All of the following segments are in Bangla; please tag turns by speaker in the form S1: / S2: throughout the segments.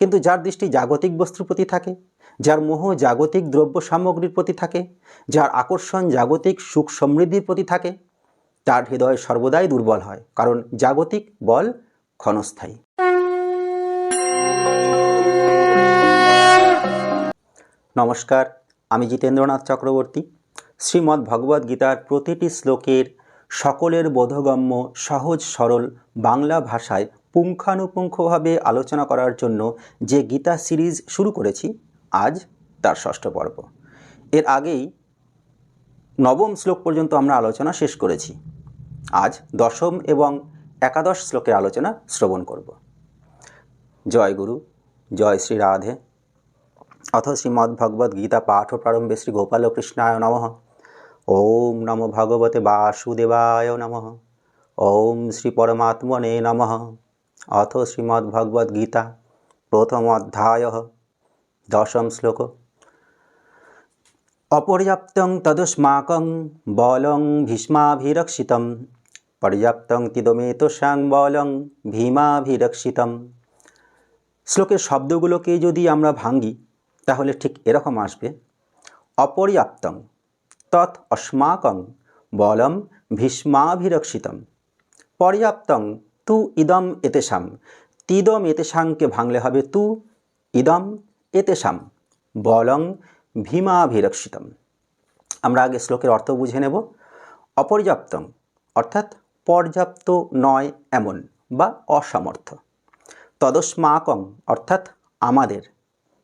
S1: কিন্তু যার দৃষ্টি জাগতিক বস্তুর প্রতি থাকে, যার মোহ জাগতিক দ্রব্য সামগ্রীর প্রতি থাকে, যার আকর্ষণ জাগতিক সুখ সমৃদ্ধির প্রতি থাকে, তার হৃদয় সর্বদাই দুর্বল হয়, কারণ জাগতিক বল ক্ষণস্থায়ী। নমস্কার, আমি জিতেন্দ্রনাথ চক্রবর্তী। শ্রীমদ্ ভগবদ্ গীতার প্রতিটি শ্লোকের সকলের বোধগম্য, সহজ, সরল বাংলা ভাষায় পুঙ্খানুপুঙ্খভাবে আলোচনা করার জন্য যে গীতা সিরিজ শুরু করেছি, আজ তার ষষ্ঠ পর্ব। এর আগেই নবম শ্লোক পর্যন্ত আমরা আলোচনা শেষ করেছি। আজ দশম এবং একাদশ শ্লোকের আলোচনা শ্রবণ করব। জয় গুরু, জয় শ্রী রাধে। অথ শ্রীমদ্ ভগবদ্ গীতা পাঠ প্রারম্ভে শ্রী গোপাল কৃষ্ণায় নম। ওম নম ভগবতে বাসুদেবায় নম। ওম শ্রী পরমাত্মনে নম। অথ শ্রীমদ্ ভগবদ্ গীতা প্রথম অধ্যায় দশম শ্লোক অপর্যাপ্তং তদস্মাকং বলং ভীষ্মাভিরক্ষিতম পর্যাপ্তং তিদমেতসাং বলং ভীমাভিরক্ষিতম শ্লোকের শব্দগুলোকে যদি আমরা ভাঙ্গি তাহলে ঠিক এরকম আসবে। অপর্যাপ্তং তৎ অস্মাকং বলম ভীষ্মাভিরক্ষিতম। পর্যাপ্তং তু ইদম এতেসাম তিদম এতেসাংকে ভাঙলে হবে তু, ইদম এতেসাম বলং ভীমাভিরক্ষিতম। আমরা আগে শ্লোকের অর্থ বুঝে নেব। অপর্যাপ্তং, অর্থাৎ পর্যাপ্ত নয় এমন বা অসমর্থ। তদস্মাকং, অর্থাৎ আমাদের।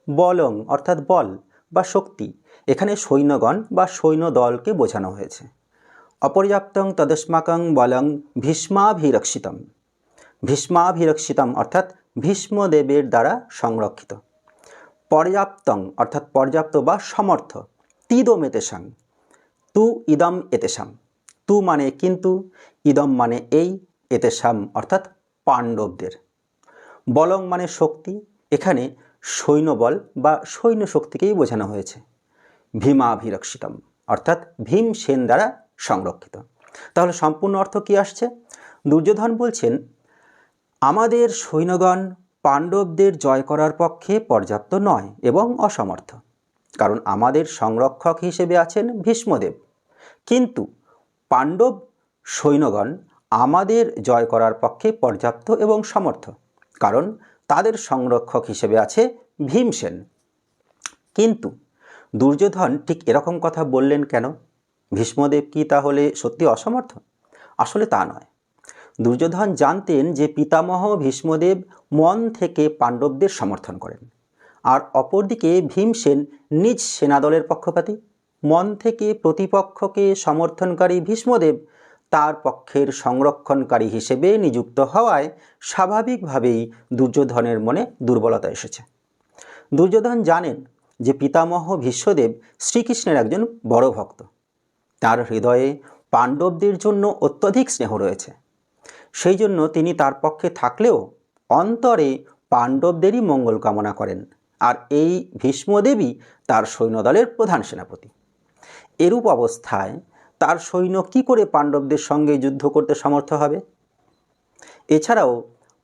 S1: বলং, অর্থাৎ বল বা শক্তি। এখানে সৈন্যগণ বা সৈন্য দলকে বোঝানো হয়েছে। অপর্যাপ্তং, তদস্মাকং, বলং ভীষ্মাভিরক্ষিতম। ভীষ্মাভিরক্ষিতম, অর্থাৎ ভীষ্মদেবের দ্বারা সংরক্ষিত। পর্যাপ্তং, অর্থাৎ পর্যাপ্ত বা সমর্থ। তিদম এতেসাং তু ইদম এতেসাম তু মানে কিন্তু, ইদম মানে এই এতেসাম অর্থাৎ পাণ্ডবদের। বলং মানে শক্তি, এখানে সৈন্যবল বা সৈন্য শক্তিকেই বোঝানো হয়েছে। ভীমাভিরক্ষিতম, অর্থাৎ ভীম সেন দ্বারা সংরক্ষিত। তাহলে সম্পূর্ণ অর্থ কি আসছে? দুর্যোধন বলছেন আমাদের সৈন্যগণ পাণ্ডবদের জয় করার পক্ষে পর্যাপ্ত নয় এবং অসমর্থ, কারণ আমাদের সংরক্ষক হিসেবে আছেন ভীষ্মদেব। কিন্তু পাণ্ডব সৈন্যগণ আমাদের জয় করার পক্ষে পর্যাপ্ত এবং সমর্থ, কারণ তাদের সংরক্ষক হিসেবে আছে ভীমসেন। কিন্তু দুর্যোধন ঠিক এরকম কথা বললেন কেন? ভীষ্মদেব কি তাহলে সত্যি অসমর্থ? আসলে তা নয়। দুর্যোধন জানতেন যে পিতামহ ভীষ্মদেব মন থেকে পাণ্ডবদের সমর্থন করেন। আর অপরদিকে ভীমসেন নিজ সেনাদলের পক্ষপাতী। মন থেকে প্রতিপক্ষকে সমর্থনকারী ভীষ্মদেব তার পক্ষের সংরক্ষণকারী হিসেবে নিযুক্ত হওয়ায় স্বাভাবিকভাবেই দুর্যোধনের মনে দুর্বলতা এসেছে। দুর্যোধন জানেন যে পিতামহ ভীষ্মদেব শ্রীকৃষ্ণের একজন বড় ভক্ত। তার হৃদয়ে পাণ্ডবদের জন্য অত্যধিক স্নেহ রয়েছে। সেই জন্য তিনি তার পক্ষে থাকলেও অন্তরে পাণ্ডবদেরই মঙ্গল কামনা করেন আর এই ভীষ্মদেবী তার সৈন্যদলের প্রধান সেনাপতি। এরূপ অবস্থায় তার সৈন্য কি করে পাণ্ডবদের সঙ্গে যুদ্ধ করতে সমর্থ হবে? এছাড়াও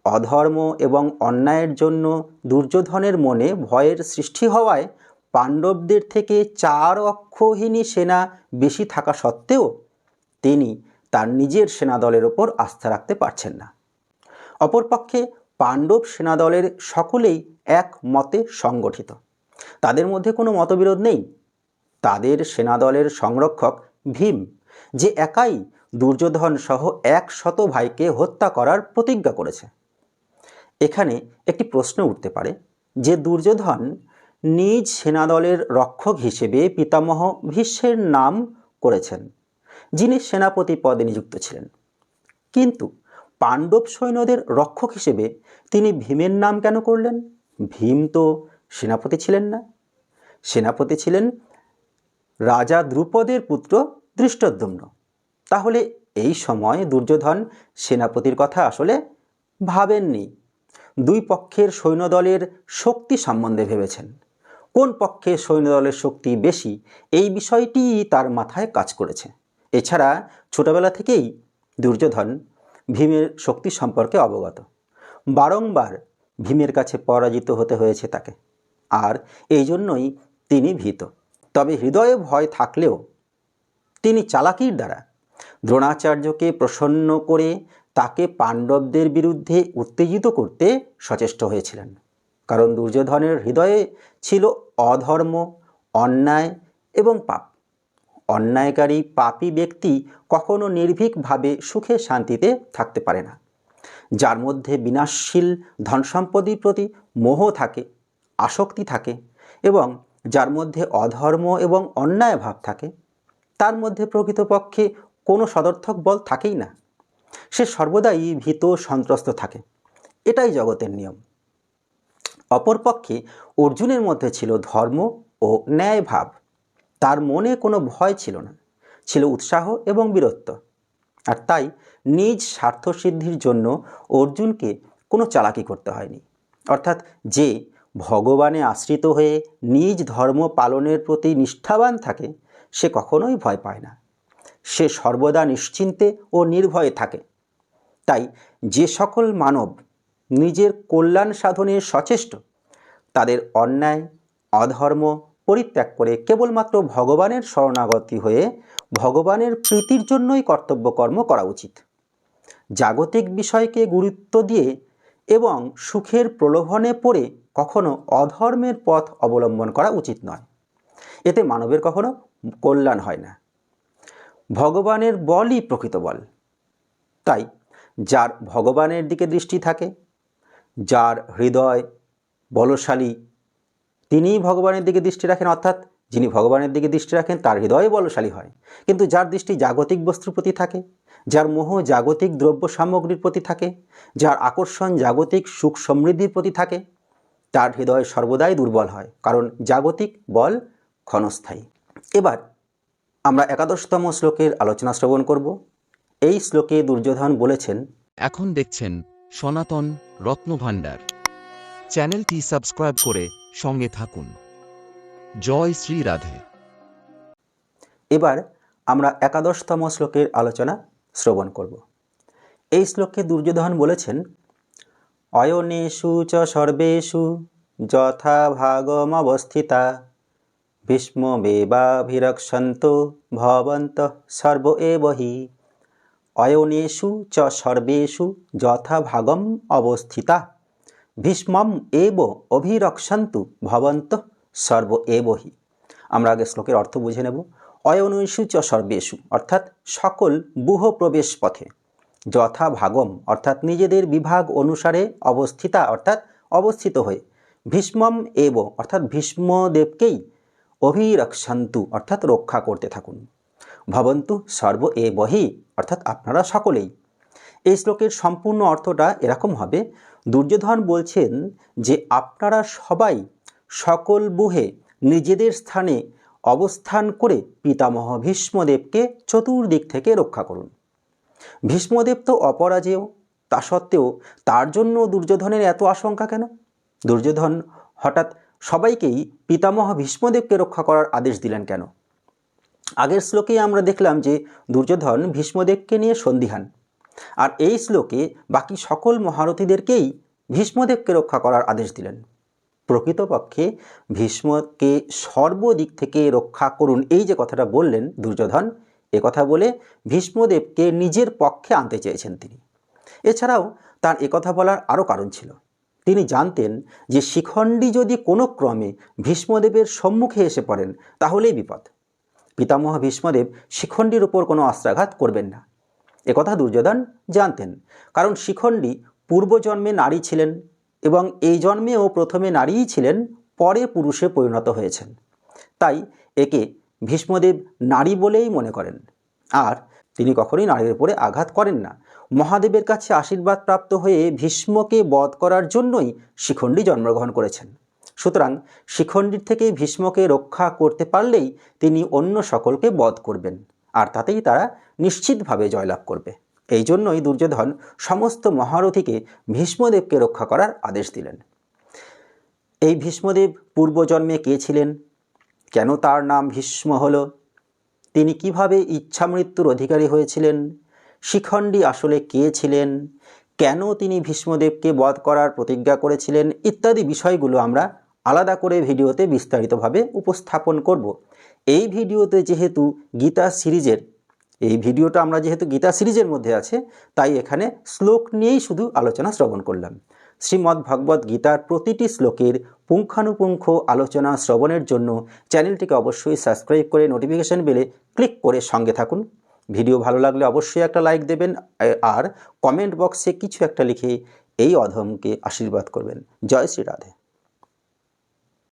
S1: অধর্ম এবং অন্যায়ের জন্য দুর্যোধনের মনে ভয়ের সৃষ্টি হওয়ায় পাণ্ডবদের থেকে চার অক্ষহীনী সেনা বেশি থাকা সত্ত্বেও তিনি তার নিজের সেনাদলের ওপর আস্থা রাখতে পারছেন না। অপরপক্ষে পাণ্ডব সেনাদলের সকলেই এক মতে সংগঠিত। তাদের মধ্যে কোনো মতবিরোধ নেই। তাদের সেনাদলের সংরক্ষক ভীম, যে একাই দুর্যোধন সহ এক শত ভাইকে হত্যা করার প্রতিজ্ঞা করেছে। এখানে একটি প্রশ্ন উঠতে পারে, যে দুর্যোধন নিজ সেনাদলের রক্ষক হিসেবে পিতামহ ভীষ্মের নাম করেছেন। যিনি সেনাপতি পদে নিযুক্ত ছিলেন। কিন্তু পাণ্ডব সৈন্যদের রক্ষক হিসেবে তিনি ভীমের নাম কেন করলেন? ভীম তো সেনাপতি ছিলেন না। সেনাপতি ছিলেন রাজা দ্রুপদের পুত্র দৃষ্টদ্যম্ন তাহলে এই সময় দুর্যোধন সেনাপতির কথা আসলে ভাবেননি। দুই পক্ষের সৈন্যদলের শক্তি সম্বন্ধে ভেবেছেন। কোন পক্ষে সৈন্যদলের শক্তি বেশি এই বিষয়টি তার মাথায় কাজ করেছে। এছাড়া ছোটবেলা থেকেই দুর্যোধন ভীমের শক্তি সম্পর্কে অবগত। বারংবার ভীমের কাছে পরাজিত হতে হয়েছে তাকে, আর এই জন্যই তিনি ভীত। তবে হৃদয়ে ভয় থাকলেও তিনি চালাকির দ্বারা দ্রোণাচার্যকে প্রসন্ন করে তাকে পাণ্ডবদের বিরুদ্ধে উত্তেজিত করতে সচেষ্ট হয়েছিলেন। কারণ দুর্যোধনের হৃদয়ে ছিল অধর্ম, অন্যায় এবং পাপ। অন্যায়কারী পাপী ব্যক্তি কখনো নির্ভীকভাবে সুখে শান্তিতে থাকতে পারে না। যার মধ্যে বিনাশশীল ধনসম্পত্তির প্রতি মোহ থাকে, আসক্তি থাকে এবং যার মধ্যে অধর্ম এবং অন্যায় ভাব থাকে, তার মধ্যে প্রকৃতপক্ষে কোনো সদর্থক বল থাকেই না। সে সর্বদাই ভীত, সন্ত্রস্ত থাকে। এটাই জগতের নিয়ম। অপরপক্ষে অর্জুনের মধ্যে ছিল ধর্ম ও ন্যায় ভাব তার মনে কোনো ভয় ছিল না। ছিল উৎসাহ এবং বীরত্ব। আর তাই নিজ স্বার্থসিদ্ধির জন্য অর্জুনকে কোনো চালাকি করতে হয়নি। অর্থাৎ যে ভগবানে আশ্রিত হয়ে নিজ ধর্ম পালনের প্রতি নিষ্ঠাবান থাকে, সে কখনোই ভয় পায় না। সে সর্বদা নিশ্চিন্তে ও নির্ভয়ে থাকে। তাই যে সকল মানব নিজের কল্যাণ সাধনে সচেষ্ট, তাদের অন্যায়, অধর্ম পরিত্যাগ করে কেবলমাত্র ভগবানের শরণাগতি হয়ে ভগবানের প্রীতির জন্যই কর্তব্য কর্ম করা উচিত। জাগতিক বিষয়কে গুরুত্ব দিয়ে এবং সুখের প্রলোভনে পড়ে কখনো অধর্মের পথ অবলম্বন করা উচিত নয়। এতে মানবের কখনো কল্যাণ হয় না। ভগবানের বলই প্রকৃত বল। তাই যার ভগবানের দিকে দৃষ্টি থাকে, যার হৃদয় বলশালী তিনিই ভগবানের দিকে দৃষ্টি রাখেন, অর্থাৎ যিনি ভগবানের দিকে দৃষ্টি রাখেন, তার হৃদয় বলশালী হয়। কিন্তু যার দৃষ্টি জাগতিক বস্তুর প্রতি থাকে, যার মোহ জাগতিক দ্রব্য সামগ্রীর প্রতি থাকে, যার আকর্ষণ জাগতিক সুখ সমৃদ্ধির প্রতি থাকে, তার হৃদয় সর্বদাই দুর্বল হয়, কারণ জাগতিক বল ক্ষণস্থায়ী। এবার আমরা একাদশতম শ্লোকের আলোচনা শ্রবণ করব। এই শ্লোকে দুর্যোধন বলেছেন,
S2: এখন দেখছেন সনাতন রত্নভাণ্ডার। চ্যানেলটি সাবস্ক্রাইব করে সঙ্গে থাকুন। জয় শ্রী রাধে।
S1: এবার আমরা একাদশতম শ্লোকের আলোচনা শ্রবণ করব। এই শ্লোকে দুর্যোধন বলেছেন, অয়নেষু চ সর্বেষু যথা ভাগমবস্থিতা ভীষ্মবেবাভিরক্ষন্ত ভবন্ত সর্ব এব হি অয়নেষু চ সর্বেষু যথা ভাগম অবস্থিতা। ভীষ্মম এব অভিরক্ষন্তু ভবন্ত সর্ব এব হি। আমরা আগে শ্লোকের অর্থ বুঝে নেব। অয়নৈষু চ সর্বেষু, অর্থাৎ সকল বুহ প্রবেশ পথে। যথা ভাগম, অর্থাৎ নিজেদের বিভাগ অনুসারে অবস্থিতা, অর্থাৎ অবস্থিত হয়ে। ভীষ্মম এব, অর্থাৎ ভীষ্মদেবকেই অভিরক্ষান্তু, অর্থাৎ রক্ষা করতে থাকুন। ভবন্তু সর্ব এ বহি অর্থাৎ আপনারা সকলেই। এই শ্লোকের সম্পূর্ণ অর্থটা এরকম হবে দুর্যোধন বলছেন যে আপনারা সবাই সকল বুহে নিজেদের স্থানে অবস্থান করে পিতামহ ভীষ্মদেবকে চতুর্দিক থেকে রক্ষা করুন। ভীষ্মদেব তো অপরাজেয়, তা সত্ত্বেও তার জন্য দুর্যোধনের এত আশঙ্কা কেন? দুর্যোধন হঠাৎ সবাইকেই পিতামহ ভীষ্মদেবকে রক্ষা করার আদেশ দিলেন কেন? আগের শ্লোকেই আমরা দেখলাম যে দুর্যোধন ভীষ্মদেবকে নিয়ে সন্দিহান। আর এই শ্লোকে বাকি সকল মহারথীদেরকেই ভীষ্মদেবকে রক্ষা করার আদেশ দিলেন। প্রকৃতপক্ষে ভীষ্মকে সর্বদিক থেকে রক্ষা করুন, এই যে কথাটা বললেন দুর্যোধন, এ কথা বলে ভীষ্মদেবকে নিজের পক্ষে আনতে চেয়েছেন তিনি। এছাড়াও তার একথা বলার আরও কারণ ছিল। তিনি জানতেন যে শিখণ্ডী যদি কোনো ক্রমে ভীষ্মদেবের সম্মুখে এসে পড়েন, তাহলেই বিপদ। পিতামহ ভীষ্মদেব শিখণ্ডীর উপর কোনো অস্ত্রাঘাত করবেন না। একথা দুর্যোধন জানতেন। কারণ শিখণ্ডী পূর্বজন্মে নারী ছিলেন এবং এই জন্মেও প্রথমে নারীই ছিলেন, পরে পুরুষে পরিণত হয়েছেন। তাই একে ভীষ্মদেব নারী বলেই মনে করেন। আর তিনি কখনোই নারীর উপরে আঘাত করেন না। মহাদেবের কাছে আশীর্বাদ প্রাপ্ত হয়ে ভীষ্মকে বধ করার জন্যই শিখণ্ডী জন্মগ্রহণ করেছেন। সুতরাং শিখণ্ডীর থেকে ভীষ্মকে রক্ষা করতে পারলেই তিনি অন্য সকলকে বধ করবেন। আর তাতেই তারা নিশ্চিতভাবে জয়লাভ করবে। এই জন্যই দুর্যোধন সমস্ত মহারথীকে ভীষ্মদেবকে রক্ষা করার আদেশ দিলেন। এই ভীষ্মদেব পূর্বজন্মে কে ছিলেন? কেন তার নাম ভীষ্ম হল? তিনি কীভাবে ইচ্ছামৃত্যুর অধিকারী হয়েছিলেন? শিখণ্ডী আসলে কে ছিলেন? কেন তিনি ভীষ্মদেবকে বধ করার প্রতিজ্ঞা করেছিলেন? ইত্যাদি বিষয়গুলো আমরা আলাদা করে ভিডিওতে বিস্তারিতভাবে উপস্থাপন করব। এই ভিডিওতে যেহেতু গীতা সিরিজের, এই ভিডিওটা আমরা যেহেতু গীতা সিরিজের মধ্যে আছে, তাই এখানে শ্লোক নিয়েই শুধু আলোচনা শ্রবণ করলাম। শ্রীমদ্ ভগবদ্ গীতার প্রতিটি শ্লোকের পুঙ্খানুপুঙ্খ আলোচনা শ্রবণের জন্য চ্যানেলটিকে অবশ্যই সাবস্ক্রাইব করে নোটিফিকেশন বেলে ক্লিক করে সঙ্গে থাকুন। ভিডিও ভালো লাগলে অবশ্যই একটা লাইক দেবেন আর কমেন্ট বক্সে কিছু একটা লিখে এই অধমকে আশীর্বাদ করবেন। জয় শ্রী রাধে।